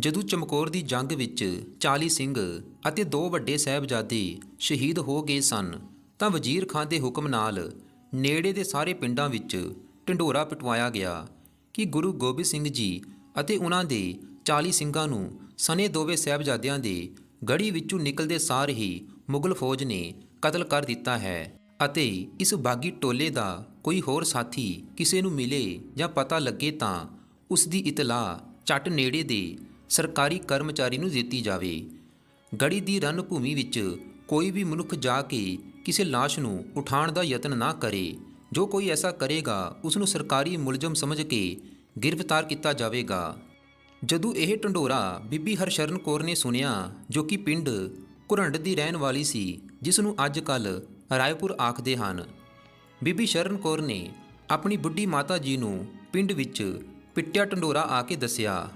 ਜਦੋਂ ਚਮਕੌਰ ਦੀ ਜੰਗ ਵਿੱਚ 40 ਸਿੰਘ ਅਤੇ ਦੋ ਵੱਡੇ ਸਾਹਿਬਜ਼ਾਦੇ ਸ਼ਹੀਦ ਹੋ ਗਏ ਸਨ, ਤਾਂ ਵਜ਼ੀਰ ਖਾਨ ਦੇ ਹੁਕਮ ਨਾਲ ਨੇੜੇ ਦੇ ਸਾਰੇ ਪਿੰਡਾਂ ਵਿੱਚ ਢਿੰਡੋਰਾ ਪਟਵਾਇਆ ਗਿਆ ਕਿ ਗੁਰੂ ਗੋਬਿੰਦ ਸਿੰਘ ਜੀ ਅਤੇ ਉਹਨਾਂ ਦੇ 40 ਸਿੰਘਾਂ ਨੂੰ ਸਨੇ ਦੋਵੇਂ ਸਾਹਿਬਜ਼ਾਦਿਆਂ ਦੇ ਗੜੀ ਵਿੱਚੋਂ ਨਿਕਲਦੇ ਸਾਰ ਹੀ ਮੁਗਲ ਫੌਜ ਨੇ ਕਤਲ ਕਰ ਦਿੱਤਾ ਹੈ ਅਤੇ ਇਸ ਬਾਗੀ ਟੋਲੇ ਦਾ ਕੋਈ ਹੋਰ ਸਾਥੀ ਕਿਸੇ ਨੂੰ ਮਿਲੇ ਜਾਂ ਪਤਾ ਲੱਗੇ ਤਾਂ ਉਸ ਦੀ ਇਤਲਾਹ ਚੱਟ ਨੇੜੇ ਦੇ ਸਰਕਾਰੀ ਕਰਮਚਾਰੀ ਨੂੰ ਦਿੱਤੀ ਜਾਵੇ। ਗੜੀ ਦੀ ਰਨ ਭੂਮੀ ਵਿੱਚ ਕੋਈ ਵੀ ਮਨੁੱਖ ਜਾ ਕੇ ਕਿਸੇ ਲਾਸ਼ ਨੂੰ ਉਠਾਉਣ ਦਾ ਯਤਨ ਨਾ ਕਰੇ, ਜੋ ਕੋਈ ਐਸਾ ਕਰੇਗਾ ਉਸ ਨੂੰ ਸਰਕਾਰੀ ਮੁਲਜ਼ਮ ਸਮਝ ਕੇ ਗ੍ਰਿਫਤਾਰ ਕੀਤਾ ਜਾਵੇਗਾ। ਜਦੋਂ ਇਹ ਢੰਡੋਰਾ ਬੀਬੀ ਹਰਸ਼ਰਨ ਕੌਰ ਨੇ ਸੁਨਿਆ ਜੋ ਕਿ ਪਿੰਡ ਘੁਰੰਡ ਦੀ ਰਹਿਣ ਵਾਲੀ ਸੀ, ਜਿਸ ਨੂੰ ਅੱਜ ਕੱਲ ਰਾਏਪੁਰ ਆਖਦੇ ਹਨ, ਬੀਬੀ ਸ਼ਰਨ ਕੌਰ ਨੇ ਆਪਣੀ ਬੁੱਢੀ ਮਾਤਾ ਜੀ ਨੂੰ ਪਿੰਡ ਵਿੱਚ ਪਿੱਟਿਆ ਢੰਡੋਰਾ ਆ ਕੇ ਦੱਸਿਆ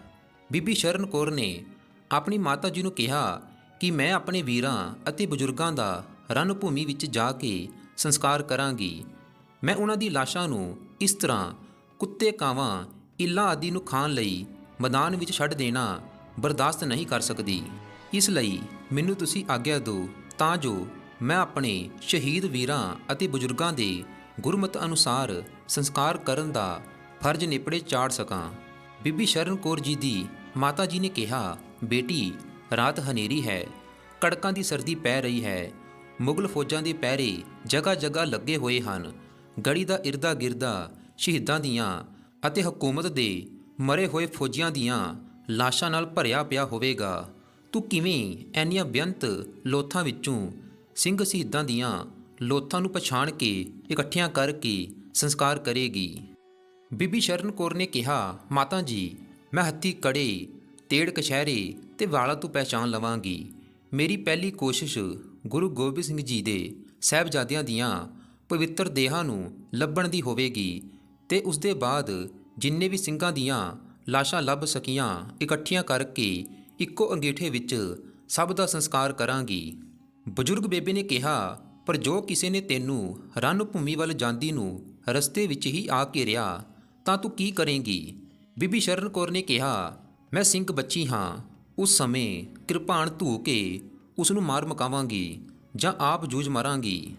ਬੀਬੀ ਸ਼ਰਨ ਕੌਰ ਨੇ ਆਪਣੀ ਮਾਤਾ ਜੀ ਨੂੰ ਕਿਹਾ ਕਿ ਮੈਂ ਆਪਣੇ ਵੀਰਾਂ ਅਤੇ ਬਜ਼ੁਰਗਾਂ ਦਾ ਰਨ ਭੂਮੀ ਵਿੱਚ ਜਾ ਕੇ ਸੰਸਕਾਰ ਕਰਾਂਗੀ। ਮੈਂ ਉਹਨਾਂ ਦੀ ਲਾਸ਼ਾਂ ਨੂੰ ਇਸ ਤਰ੍ਹਾਂ ਕੁੱਤੇ, ਕਾਵਾਂ, ਇੱਲਾਂ ਆਦਿ ਨੂੰ ਖਾਣ ਲਈ ਮੈਦਾਨ ਵਿੱਚ ਛੱਡ ਦੇਣਾ ਬਰਦਾਸ਼ਤ ਨਹੀਂ ਕਰ ਸਕਦੀ। ਇਸ ਲਈ ਮੈਨੂੰ ਤੁਸੀਂ ਆਗਿਆ ਦਿਓ ਤਾਂ ਜੋ ਮੈਂ ਆਪਣੇ ਸ਼ਹੀਦ ਵੀਰਾਂ ਅਤੇ ਬਜ਼ੁਰਗਾਂ ਦੇ ਗੁਰਮਤ ਅਨੁਸਾਰ ਸੰਸਕਾਰ ਕਰਨ ਦਾ ਫਰਜ਼ ਨਿਪੜੇ ਚਾੜ ਸਕਾਂ। ਬੀਬੀ ਸ਼ਰਨ ਕੌਰ ਜੀ ਦੀ ਮਾਤਾ ਜੀ ਨੇ ਕਿਹਾ, ਬੇਟੀ, ਰਾਤ ਹਨੇਰੀ ਹੈ, ਕੜਕਾਂ ਦੀ ਸਰਦੀ ਪੈ ਰਹੀ ਹੈ, ਮੁਗਲ ਫੌਜਾਂ ਦੇ ਪਹਿਰੇ ਜਗ੍ਹਾ ਜਗ੍ਹਾ ਲੱਗੇ ਹੋਏ ਹਨ, ਗੜੀ ਦਾ ਇਰਦਾ ਗਿਰਦਾ ਸ਼ਹੀਦਾਂ ਦੀਆਂ ਅਤੇ ਹਕੂਮਤ ਦੇ ਮਰੇ ਹੋਏ ਫੌਜੀਆਂ ਦੀਆਂ ਲਾਸ਼ਾਂ ਨਾਲ ਭਰਿਆ ਪਿਆ ਹੋਵੇਗਾ। ਤੂੰ ਕਿਵੇਂ ਐਨੀਆਂ ਬੇਅੰਤ ਲੋਥਾਂ ਵਿੱਚੋਂ ਸਿੰਘ ਸ਼ਹੀਦਾਂ ਦੀਆਂ ਲੋਥਾਂ ਨੂੰ ਪਛਾਣ ਕੇ ਇਕੱਠੀਆਂ ਕਰਕੇ ਸੰਸਕਾਰ ਕਰੇਗੀ? ਬੀਬੀ ਸ਼ਰਨ ਕੌਰ ਨੇ ਕਿਹਾ, ਮਾਤਾ ਜੀ, ਮੈਂ ਹੱਥੀ ਕੜੇ, ਤੇੜ ਕਸ਼ਹਿਰੇ ਤੇ ਵਾਲਾ ਤੋਂ ਪਹਿਚਾਨ ਲਵਾਂਗੀ। ਮੇਰੀ ਪਹਿਲੀ ਕੋਸ਼ਿਸ਼ ਗੁਰੂ ਗੋਬਿੰਦ ਸਿੰਘ ਜੀ ਦੇ ਸਹਿਬਜ਼ਾਦਿਆਂ ਦੀਆਂ ਪਵਿੱਤਰ ਦੇਹਾਂ ਨੂੰ ਲੱਭਣ ਦੀ ਹੋਵੇਗੀ ਤੇ ਉਸ ਦੇ ਬਾਅਦ ਜਿੰਨੇ ਵੀ ਸਿੰਘਾਂ ਦੀਆਂ ਲਾਸ਼ਾਂ ਲੱਭ ਸਕੀਆਂ, ਇਕੱਠੀਆਂ ਕਰਕੇ ਇੱਕੋ ਅੰਗੀਠੇ ਵਿੱਚ ਸਭ ਦਾ ਸੰਸਕਾਰ ਕਰਾਂਗੀ। ਬਜ਼ੁਰਗ ਬੇਬੇ ਨੇ ਕਿਹਾ, ਪਰ ਜੋ ਕਿਸੇ ਨੇ ਤੈਨੂੰ ਰਨ ਭੂਮੀ ਵੱਲ ਜਾਂਦੀ ਨੂੰ ਰਸਤੇ ਵਿੱਚ ਹੀ ਆ ਘੇਰਿਆ ਤਾਂ ਤੂੰ ਕੀ ਕਰੇਂਗੀ? ਬੀਬੀ ਸ਼ਰਨ ਕੌਰ ਨੇ ਕਿਹਾ, ਮੈਂ ਸਿੰਘ ਬੱਚੀ ਹਾਂ। ਉਸ ਸਮੇਂ ਕਿਰਪਾਨ ਧੂ ਕੇ ਉਸ ਨੂੰ ਮਾਰ ਮਕਾਵਾਂਗੀ ਜਾਂ ਆਪ ਜੂਝ ਮਾਰਾਂਗੀ।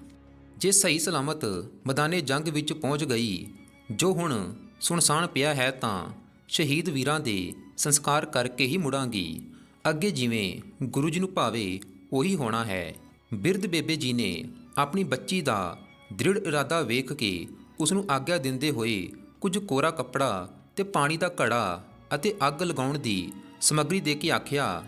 ਜੇ ਸਹੀ ਸਲਾਮਤ ਮੈਦਾਨੇ ਜੰਗ ਵਿੱਚ ਪਹੁੰਚ ਗਈ, ਜੋ ਹੁਣ ਸੁਨਸਾਨ ਪਿਆ ਹੈ ਤਾਂ ਸ਼ਹੀਦ ਵੀਰਾਂ ਦੇ ਸੰਸਕਾਰ ਕਰਕੇ ਹੀ ਮੁੜਾਂਗੀ। ਅੱਗੇ ਜਿਵੇਂ ਗੁਰੂ ਜੀ ਨੂੰ ਭਾਵੇ, ਉਹੀ ਹੋਣਾ ਹੈ। ਬਿਰਧ ਬੇਬੇ ਜੀ ਨੇ ਆਪਣੀ ਬੱਚੀ ਦਾ ਦ੍ਰਿੜ ਇਰਾਦਾ ਵੇਖ ਕੇ ਉਸ ਨੂੰ ਆਗਿਆ ਦਿੰਦੇ ਹੋਏ ਕੁਝ ਕੋਰਾ ਕੱਪੜਾ ਤੇ ਪਾਣੀ ਦਾ ਘੜਾ ਅਤੇ ਅੱਗ ਲਗਾਉਣ ਦੀ ਸਮੱਗਰੀ ਦੇ ਕੇ ਆਖਿਆ,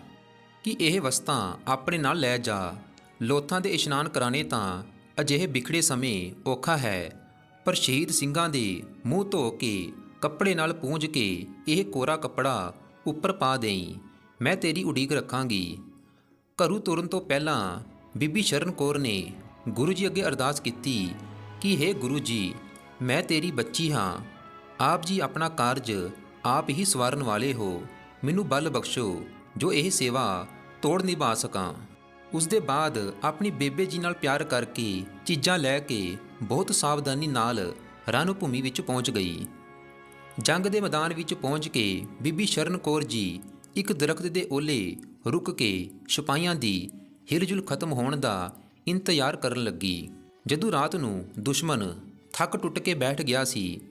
ਕਿ ਇਹ ਵਸਤਾਂ ਆਪਣੇ ਨਾਲ ਲੈ ਜਾ। ਲੋਥਾਂ ਦੇ ਇਸ਼ਨਾਨ ਕਰਾਣੇ ਤਾਂ ਅਜਿਹੇ ਵਿਖੜੇ ਸਮੇਂ ਔਖਾ ਹੈ, ਪਰ ਸ਼ਹੀਦ ਸਿੰਘਾਂ ਦੇ ਮੂੰਹ ਧੋ ਕੇ, ਕੱਪੜੇ ਨਾਲ ਪੂੰਝ ਕੇ ਇਹ ਕੋਰਾ ਕੱਪੜਾ ਉੱਪਰ ਪਾ ਦੇਈ। ਮੈਂ ਤੇਰੀ ਉਡੀਕ ਰੱਖਾਂਗੀ। ਘਰੂ ਤੁਰਨ ਤੋਂ ਪਹਿਲਾਂ ਬੀਬੀ ਸ਼ਰਨ ਕੌਰ ਨੇ ਗੁਰੂ ਜੀ ਅੱਗੇ ਅਰਦਾਸ ਕੀਤੀ ਕਿ हे ਗੁਰੂ ਜੀ, ਮੈਂ ਤੇਰੀ ਬੱਚੀ ਹਾਂ। ਆਪ ਜੀ ਆਪਣਾ ਕਾਰਜ ਆਪ ਹੀ ਸਵਾਰਨ ਵਾਲੇ ਹੋ, ਮੈਨੂੰ ਬਲ ਬਖਸ਼ੋ, ਜੋ ਇਹ ਸੇਵਾ ਤੋੜ ਨਿਭਾ ਸਕਾਂ। ਉਸ ਦੇ ਬਾਅਦ ਆਪਣੀ ਬੇਬੇ ਜੀ ਨਾਲ ਪਿਆਰ ਕਰਕੇ ਚੀਜ਼ਾਂ ਲੈ ਕੇ ਬਹੁਤ ਸਾਵਧਾਨੀ ਨਾਲ ਰਾਨੂ ਭੂਮੀ ਵਿੱਚ ਪਹੁੰਚ ਗਈ। ਜੰਗ ਦੇ ਮੈਦਾਨ ਵਿੱਚ ਪਹੁੰਚ ਕੇ ਬੀਬੀ ਸ਼ਰਨ ਕੌਰ ਜੀ ਇੱਕ ਦਰਖਤ ਦੇ ਓਲੇ ਰੁਕ ਕੇ ਸਿਪਾਹੀਆਂ ਦੀ ਹਿਰਜੁਲ ਖਤਮ ਹੋਣ ਦਾ ਇੰਤਜ਼ਾਰ ਕਰਨ ਲੱਗੀ। ਜਦੋਂ ਰਾਤ ਨੂੰ ਦੁਸ਼ਮਣ ਥੱਕ ਟੁੱਟ ਕੇ ਬੈਠ ਗਿਆ ਸੀ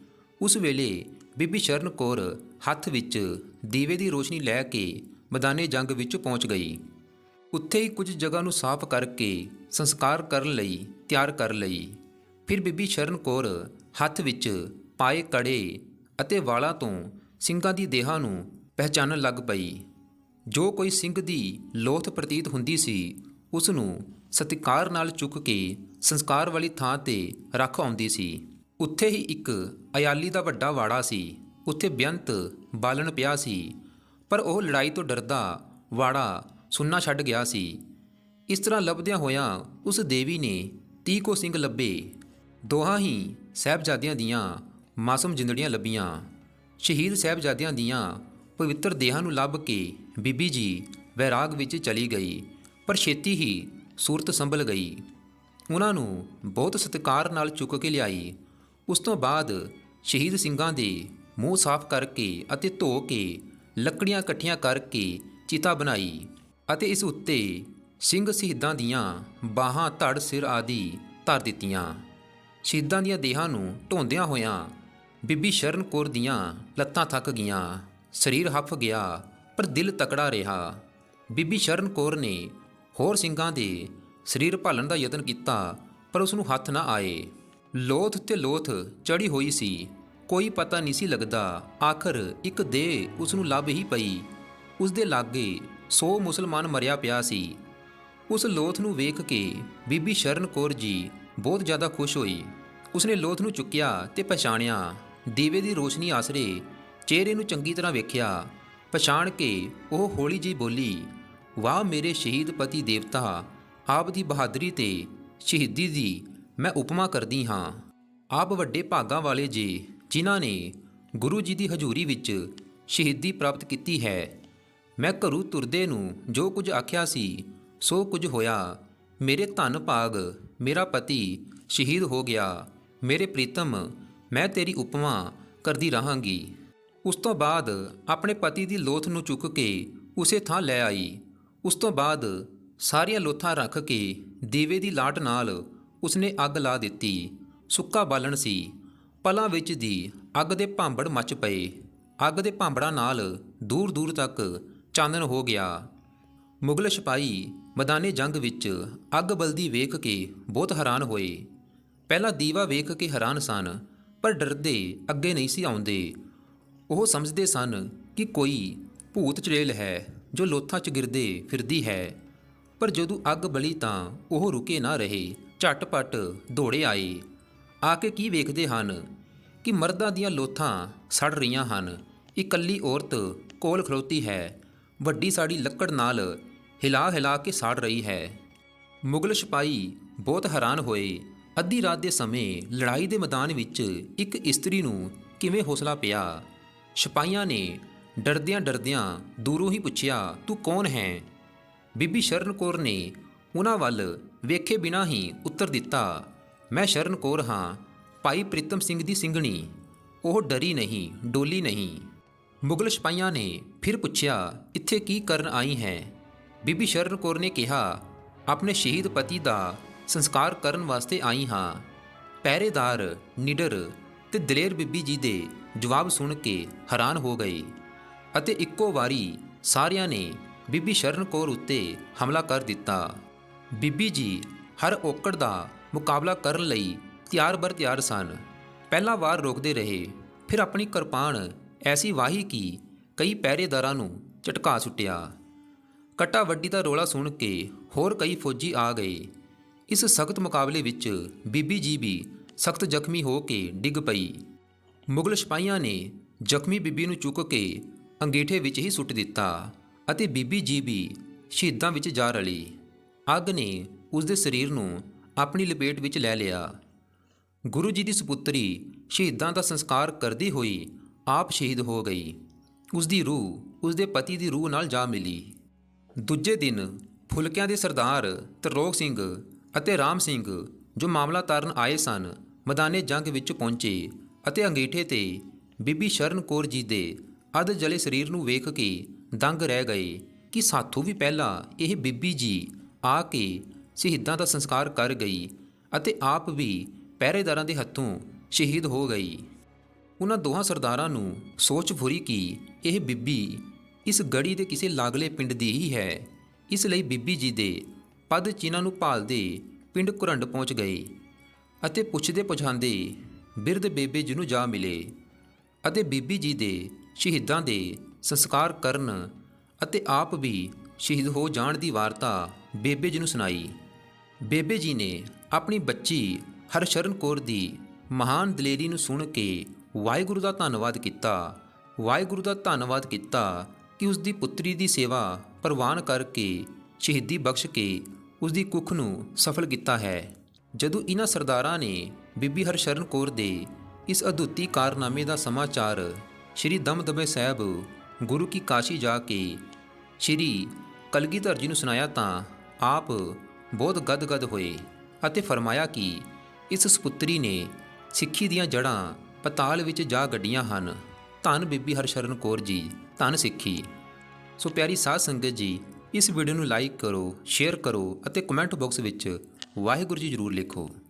ਉਸ ਵੇਲੇ ਬੀਬੀ ਸ਼ਰਨ ਕੌਰ ਹੱਥ ਵਿੱਚ ਦੀਵੇ ਦੀ ਰੋਸ਼ਨੀ ਲੈ ਕੇ ਮੈਦਾਨੇ ਜੰਗ ਵਿੱਚ ਪਹੁੰਚ ਗਈ। ਉੱਥੇ ਹੀ ਕੁਝ ਜਗ੍ਹਾ ਨੂੰ ਸਾਫ਼ ਕਰਕੇ ਸੰਸਕਾਰ ਕਰਨ ਲਈ ਤਿਆਰ ਕਰ ਲਈ। ਫਿਰ ਬੀਬੀ ਸ਼ਰਨ ਕੌਰ ਹੱਥ ਵਿੱਚ ਪਾਏ ਕੜੇ ਅਤੇ ਵਾਲਾਂ ਤੋਂ ਸਿੰਘਾਂ ਦੀ ਦੇਹਾਂ ਨੂੰ ਪਹਿਚਾਨਣ ਲੱਗ ਪਈ। ਜੋ ਕੋਈ ਸਿੰਘ ਦੀ ਲੋਥ ਪ੍ਰਤੀਤ ਹੁੰਦੀ ਸੀ, ਉਸ ਨੂੰ ਸਤਿਕਾਰ ਨਾਲ ਚੁੱਕ ਕੇ ਸੰਸਕਾਰ ਵਾਲੀ ਥਾਂ ਤੇ ਰੱਖ ਆਉਂਦੀ ਸੀ। ਉੱਥੇ ਹੀ ਇੱਕ ਅਯਾਲੀ ਦਾ ਵੱਡਾ ਵਾੜਾ ਸੀ। ਉੱਥੇ ਬੇਅੰਤ ਬਾਲਣ ਪਿਆ ਸੀ। ਪਰ ਉਹ ਲੜਾਈ ਤੋਂ ਡਰਦਾ ਵਾੜਾ ਸੁੰਨਾ ਛੱਡ ਗਿਆ ਸੀ। ਇਸ ਤਰ੍ਹਾਂ ਲੱਭਦਿਆਂ ਹੋਇਆਂ ਉਸ ਦੇਵੀ ਨੇ ਤੀਹ ਕੋ ਸਿੰਘ ਲੱਭੇ। ਦੋਹਾਂ ਹੀ ਸਹਿਬਜ਼ਾਦਿਆਂ ਦੀਆਂ ਮਾਸੂਮ ਜਿੰਦੜੀਆਂ ਲੱਭੀਆਂ। ਸ਼ਹੀਦ ਸਹਿਬਜ਼ਾਦਿਆਂ ਦੀਆਂ ਪਵਿੱਤਰ ਦੇਹਾਂ ਨੂੰ ਲੱਭ ਕੇ ਬੀਬੀ ਜੀ ਵੈਰਾਗ ਵਿੱਚ ਚਲੀ ਗਈ। ਪਰ ਛੇਤੀ ਹੀ ਸੂਰਤ ਸੰਭਲ ਗਈ। ਉਹਨਾਂ ਨੂੰ ਬਹੁਤ ਸਤਿਕਾਰ ਨਾਲ ਚੁੱਕ ਕੇ ਲਿਆਈ। ਉਸ ਤੋਂ ਬਾਅਦ ਸ਼ਹੀਦ ਸਿੰਘਾਂ ਦੇ ਮੂੰਹ ਸਾਫ਼ ਕਰਕੇ ਅਤੇ ਧੋ ਕੇ ਲੱਕੜੀਆਂ ਇਕੱਠੀਆਂ ਕਰਕੇ ਚਿਤਾ ਬਣਾਈ ਅਤੇ ਇਸ ਉੱਤੇ ਸਿੰਘ ਸ਼ਹੀਦਾਂ ਦੀਆਂ ਬਾਹਾਂ, ਧੜ, ਸਿਰ ਆਦਿ ਧਰ ਦਿੱਤੀਆਂ। ਸ਼ਹੀਦਾਂ ਦੀਆਂ ਦੇਹਾਂ ਨੂੰ ਢੋਂਦਿਆਂ ਹੋਇਆਂ ਬੀਬੀ ਸ਼ਰਨ ਕੌਰ ਦੀਆਂ ਲੱਤਾਂ ਥੱਕ ਗਈਆਂ। ਸਰੀਰ ਹੱਫ ਗਿਆ, ਪਰ ਦਿਲ ਤਕੜਾ ਰਿਹਾ। ਬੀਬੀ ਸ਼ਰਨ ਕੌਰ ਨੇ ਹੋਰ ਸਿੰਘਾਂ ਦੇ ਸਰੀਰ ਭਾਲਣ ਦਾ ਯਤਨ ਕੀਤਾ, ਪਰ ਉਸ ਨੂੰ ਹੱਥ ਨਾ ਆਏ। ਲੋਥ ਤੇ ਲੋਥ ਚੜੀ ਹੋਈ ਸੀ। ਕੋਈ ਪਤਾ ਨਹੀਂ ਸੀ ਲੱਗਦਾ, ਆਖਰ ਇੱਕ ਦੇ ਉਸ ਨੂੰ ਲੱਭ ਹੀ ਪਈ। ਉਸ ਦੇ ਲਾਗੇ 100 ਮੁਸਲਮਾਨ ਮਰਿਆ ਪਿਆ ਸੀ। ਉਸ ਲੋਥ ਨੂੰ ਵੇਖ ਕੇ ਬੀਬੀ ਸ਼ਰਨ ਕੌਰ ਜੀ ਬਹੁਤ ਜ਼ਿਆਦਾ ਖੁਸ਼ ਹੋਈ। ਉਸਨੇ ਲੋਥ ਨੂੰ ਚੁੱਕਿਆ ਤੇ ਪਛਾਣਿਆ। ਦੀਵੇ ਦੀ ਰੋਸ਼ਨੀ ਆਸਰੇ ਚਿਹਰੇ ਨੂੰ ਚੰਗੀ ਤਰ੍ਹਾਂ ਵੇਖਿਆ। ਪਛਾਣ ਕੇ ਉਹ ਹੌਲੀ ਜਿਹੀ ਬੋਲੀ, ਵਾਹ ਮੇਰੇ ਸ਼ਹੀਦ ਪਤੀ ਦੇਵਤਾ, ਆਪ ਦੀ ਬਹਾਦਰੀ ਤੇ ਸ਼ਹੀਦੀ ਦੀ ਮੈਂ ਉਪਮਾ ਕਰਦੀ ਹਾਂ। ਆਪ ਵੱਡੇ ਭਾਗਾਂ ਵਾਲੇ ਜੀ, ਜਿਨ੍ਹਾਂ ਨੇ ਗੁਰੂ ਜੀ ਦੀ ਹਜ਼ੂਰੀ ਵਿੱਚ ਸ਼ਹੀਦੀ ਪ੍ਰਾਪਤ ਕੀਤੀ ਹੈ, ਮੈਂ ਘਰੋਂ ਤੁਰਦੇ ਨੂੰ ਜੋ ਕੁਝ ਆਖਿਆ ਸੀ, ਸੋ ਕੁਝ ਹੋਇਆ। ਮੇਰੇ ਧਨ ਭਾਗ, ਮੇਰਾ ਪਤੀ ਸ਼ਹੀਦ ਹੋ ਗਿਆ। ਮੇਰੇ ਪ੍ਰੀਤਮ, ਮੈਂ ਤੇਰੀ ਉਪਮਾ ਕਰਦੀ ਰਹਾਂਗੀ। ਉਸ ਤੋਂ ਬਾਅਦ ਆਪਣੇ ਪਤੀ ਦੀ ਲੋਥ ਨੂੰ ਚੁੱਕ ਕੇ ਉਸੇ ਥਾਂ ਲੈ ਆਈ। ਉਸ ਤੋਂ ਬਾਅਦ ਸਾਰੀਆਂ ਲੋਥਾਂ ਰੱਖ ਕੇ ਦੀਵੇ ਦੀ ਲਾਟ ਨਾਲ ਉਸਨੇ ਅੱਗ ਲਾ ਦਿੱਤੀ। ਸੁੱਕਾ ਬਾਲਣ ਸੀ। ਪਲਾਂ ਵਿੱਚ ਦੀ ਅੱਗ ਦੇ ਭਾਂਬੜ ਮੱਚ ਪਏ। ਅੱਗ ਦੇ ਭਾਂਬੜਾਂ ਨਾਲ ਦੂਰ ਦੂਰ ਤੱਕ ਚਾਨਣ ਹੋ ਗਿਆ। ਮੁਗਲ ਸਿਪਾਹੀ ਮੈਦਾਨੇ ਜੰਗ ਵਿੱਚ ਅੱਗ ਬਲਦੀ ਵੇਖ ਕੇ ਬਹੁਤ ਹੈਰਾਨ ਹੋਏ। ਪਹਿਲਾਂ ਦੀਵਾ ਵੇਖ ਕੇ ਹੈਰਾਨ ਸਨ, ਪਰ ਡਰਦੇ ਅੱਗੇ ਨਹੀਂ ਸੀ ਆਉਂਦੇ। ਉਹ ਸਮਝਦੇ ਸਨ ਕਿ ਕੋਈ ਭੂਤ ਚੜੇਲ ਹੈ ਜੋ ਲੋਥਾਂ 'ਚ ਗਿਰਦੇ ਫਿਰਦੀ ਹੈ। ਪਰ ਜਦੋਂ ਅੱਗ ਬਲੀ ਤਾਂ ਉਹ ਰੁਕੇ ਨਾ ਰਹੇ। ਝਟਪਟ ਦੌੜੇ ਆਏ। ਆ ਕੇ ਕੀ ਵੇਖਦੇ ਹਨ ਕਿ ਮਰਦਾਂ ਦੀਆਂ ਲੋਥਾਂ ਸੜ ਰਹੀਆਂ ਹਨ। ਇਕੱਲੀ ਔਰਤ ਕੋਲ ਖਲੋਤੀ ਹੈ। ਵੱਡੀ ਸਾੜੀ ਲੱਕੜ ਨਾਲ ਹਿਲਾ ਹਿਲਾ ਕੇ ਸਾੜ ਰਹੀ ਹੈ। ਮੁਗਲ ਸਿਪਾਹੀ ਬਹੁਤ ਹੈਰਾਨ ਹੋਏ। ਅੱਧੀ ਰਾਤ ਦੇ ਸਮੇਂ ਲੜਾਈ ਦੇ ਮੈਦਾਨ ਵਿੱਚ ਇੱਕ ਇਸਤਰੀ ਨੂੰ ਕਿਵੇਂ ਹੌਸਲਾ ਪਿਆ? ਸਿਪਾਹੀਆਂ ਨੇ ਡਰਦਿਆਂ ਡਰਦਿਆਂ ਦੂਰੋਂ ਹੀ ਪੁੱਛਿਆ, ਤੂੰ ਕੌਣ ਹੈ? ਬੀਬੀ ਸ਼ਰਨ ਕੌਰ ਨੇ ਉਹਨਾਂ ਵੱਲ ਵੇਖੇ ਬਿਨਾਂ ਹੀ ਉੱਤਰ ਦਿੱਤਾ, ਮੈਂ ਸ਼ਰਨ ਕੌਰ ਹਾਂ, ਭਾਈ ਪ੍ਰੀਤਮ ਸਿੰਘ ਦੀ ਸਿੰਘਣੀ। ਉਹ ਡਰੀ ਨਹੀਂ, ਡੋਲੀ ਨਹੀਂ। ਮੁਗਲ ਸਿਪਾਹੀਆਂ ਨੇ ਫਿਰ ਪੁੱਛਿਆ, ਇੱਥੇ ਕੀ ਕਰਨ ਆਈ ਹੈ? ਬੀਬੀ ਸ਼ਰਨ ਕੌਰ ਨੇ ਕਿਹਾ, ਆਪਣੇ ਸ਼ਹੀਦ ਪਤੀ ਦਾ ਸੰਸਕਾਰ ਕਰਨ ਵਾਸਤੇ ਆਈ ਹਾਂ। ਪਹਿਰੇਦਾਰ ਨਿਡਰ ਤੇ ਦਲੇਰ ਬੀਬੀ ਜੀ ਦੇ ਜਵਾਬ ਸੁਣ ਕੇ ਹੈਰਾਨ ਹੋ ਗਏ ਅਤੇ ਇੱਕੋ ਵਾਰੀ ਸਾਰਿਆਂ ਨੇ ਬੀਬੀ ਸ਼ਰਨ ਕੌਰ ਉੱਤੇ ਹਮਲਾ ਕਰ ਦਿੱਤਾ। ਬੀਬੀ ਜੀ ਹਰ ਔਕੜ ਦਾ ਮੁਕਾਬਲਾ ਕਰਨ ਲਈ ਤਿਆਰ ਬਰ ਤਿਆਰ ਸਨ। ਪਹਿਲਾ ਵਾਰ ਰੋਕਦੇ ਰਹੇ, ਫਿਰ ਆਪਣੀ ਕਿਰਪਾਨ ਐਸੀ ਵਾਹੀ ਕਿ ਕਈ ਪਹਿਰੇਦਾਰਾਂ ਨੂੰ ਝਟਕਾ ਸੁੱਟਿਆ। ਕੱਟਾ ਵੱਡੀ ਦਾ ਰੋਲਾ ਸੁਣ ਕੇ ਹੋਰ ਕਈ ਫੌਜੀ ਆ ਗਏ। ਇਸ ਸਖਤ ਮੁਕਾਬਲੇ ਵਿੱਚ ਬੀਬੀ ਜੀ ਵੀ ਸਖਤ ਜ਼ਖਮੀ ਹੋ ਕੇ ਡਿੱਗ ਪਈ। ਮੁਗਲ ਸਿਪਾਹੀਆਂ ਨੇ ਜ਼ਖਮੀ ਬੀਬੀ ਨੂੰ ਚੁੱਕ ਕੇ ਅੰਗੀਠੇ ਵਿੱਚ ਹੀ ਸੁੱਟ ਦਿੱਤਾ ਅਤੇ ਬੀਬੀ ਜੀ ਵੀ ਸ਼ਹੀਦਾਂ ਵਿੱਚ ਜਾ ਰਲੀ। ਅੱਗ ਨੇ ਉਸ ਦੇ ਸਰੀਰ ਨੂੰ ਆਪਣੀ ਲਪੇਟ ਵਿੱਚ ਲੈ ਲਿਆ। ਗੁਰੂ ਜੀ ਦੀ ਸੁਪੁੱਤਰੀ ਸ਼ਹੀਦਾਂ ਦਾ ਸੰਸਕਾਰ ਕਰਦੀ ਹੋਈ ਆਪ ਸ਼ਹੀਦ ਹੋ ਗਈ। ਉਸ ਦੀ ਰੂਹ ਉਸ ਦੇ ਪਤੀ ਦੀ ਰੂਹ ਨਾਲ ਜਾ ਮਿਲੀ। ਦੂਜੇ ਦਿਨ ਫੁਲਕਿਆਂ ਦੇ ਸਰਦਾਰ ਤਰਲੋਕ ਸਿੰਘ ਅਤੇ ਰਾਮ ਸਿੰਘ ਜੋ ਮਾਮਲਾ ਤਾਰਨ ਆਏ ਸਨ, ਮੈਦਾਨੇ ਜੰਗ ਵਿੱਚ ਪਹੁੰਚੇ ਅਤੇ ਅੰਗੀਠੇ ਤੇ ਬੀਬੀ ਸ਼ਰਨ ਕੌਰ ਜੀ ਦੇ ਅੱਧ ਜਲੇ ਸਰੀਰ ਨੂੰ ਵੇਖ ਕੇ ਦੰਗ ਰਹਿ ਗਏ ਕਿ ਸਾਥੋਂ ਵੀ ਪਹਿਲਾਂ ਇਹ ਬੀਬੀ ਜੀ ਆ ਕੇ ਸ਼ਹੀਦਾਂ ਦਾ ਸੰਸਕਾਰ ਕਰ ਗਈ ਅਤੇ ਆਪ ਵੀ ਪਹਿਰੇਦਾਰਾਂ ਦੇ ਹੱਥੋਂ ਸ਼ਹੀਦ ਹੋ ਗਈ। ਉਹਨਾਂ ਦੋਹਾਂ ਸਰਦਾਰਾਂ ਨੂੰ ਸੋਚ ਫੁਰੀ ਕਿ ਇਹ ਬੀਬੀ ਇਸ ਗੜੀ ਦੇ ਕਿਸੇ ਲਾਗਲੇ ਪਿੰਡ ਦੀ ਹੀ ਹੈ। ਇਸ ਲਈ ਬੀਬੀ ਜੀ ਦੇ ਪਦ ਚਿੰਨ੍ਹਾਂ ਨੂੰ ਭਾਲਦੇ ਪਿੰਡ ਘੁਰੰਡ ਪਹੁੰਚ ਗਏ ਅਤੇ ਪੁੱਛਦੇ ਪੁਛਾਂਦੇ ਬਿਰਧ ਬੇਬੇ ਜੀ ਨੂੰ ਜਾ ਮਿਲੇ ਅਤੇ ਬੀਬੀ ਜੀ ਦੇ ਸ਼ਹੀਦਾਂ ਦੇ ਸੰਸਕਾਰ ਕਰਨ ਅਤੇ ਆਪ ਵੀ ਸ਼ਹੀਦ ਹੋ ਜਾਣ ਦੀ ਵਾਰਤਾ ਬੇਬੇ ਜੀ ਨੂੰ ਸੁਣਾਈ। ਬੇਬੇ ਜੀ ਨੇ ਆਪਣੀ ਬੱਚੀ ਹਰਸ਼ਰਨ ਕੌਰ ਦੀ ਮਹਾਨ ਦਲੇਰੀ ਨੂੰ ਸੁਣ ਕੇ ਵਾਹਿਗੁਰੂ ਦਾ ਧੰਨਵਾਦ ਕੀਤਾ। ਵਾਹਿਗੁਰੂ ਦਾ ਧੰਨਵਾਦ ਕੀਤਾ ਕਿ ਉਸ ਦੀ ਪੁੱਤਰੀ ਦੀ ਸੇਵਾ ਪ੍ਰਵਾਨ ਕਰਕੇ ਸ਼ਹੀਦੀ ਬਖਸ਼ ਕੇ ਉਸ ਦੀ ਕੁੱਖ ਨੂੰ ਸਫਲ ਕੀਤਾ ਹੈ। ਜਦੋਂ ਇਹਨਾਂ ਸਰਦਾਰਾਂ ਨੇ ਬੀਬੀ ਹਰਸ਼ਰਨ ਕੌਰ ਦੇ ਇਸ ਅਦੁੱਤੀ ਕਾਰਨਾਮੇ ਦਾ ਸਮਾਚਾਰ ਸ਼੍ਰੀ ਦਮਦਮੇ ਸਾਹਿਬ ਗੁਰੂ ਕੀ ਕਾਸ਼ੀ ਜਾ ਕੇ ਸ਼੍ਰੀ ਕਲਗੀਧਰ ਜੀ ਨੂੰ ਸੁਣਾਇਆ ਤਾਂ ਆਪ ਬਹੁਤ ਗਦਗਦ ਹੋਏ ਅਤੇ ਫਰਮਾਇਆ ਕਿ ਇਸ ਸੁਪੁੱਤਰੀ ਨੇ ਸਿੱਖੀ ਦੀਆਂ ਜੜ੍ਹਾਂ ਪਤਾਲ ਵਿੱਚ ਜਾ ਗੱਡੀਆਂ ਹਨ। ਧੰਨ ਬੀਬੀ ਹਰਸ਼ਰਨ ਕੌਰ ਜੀ, ਧੰਨ ਸਿੱਖੀ। ਸੋ ਪਿਆਰੀ ਸਾਧ ਸੰਗਤ ਜੀ, ਇਸ ਵੀਡੀਓ ਨੂੰ ਲਾਈਕ ਕਰੋ ਸ਼ੇਅਰ ਕਰੋ ਅਤੇ ਕਮੈਂਟ ਬਾਕਸ ਵਿੱਚ ਵਾਹਿਗੁਰੂ ਜੀ ਜ਼ਰੂਰ ਲਿਖੋ।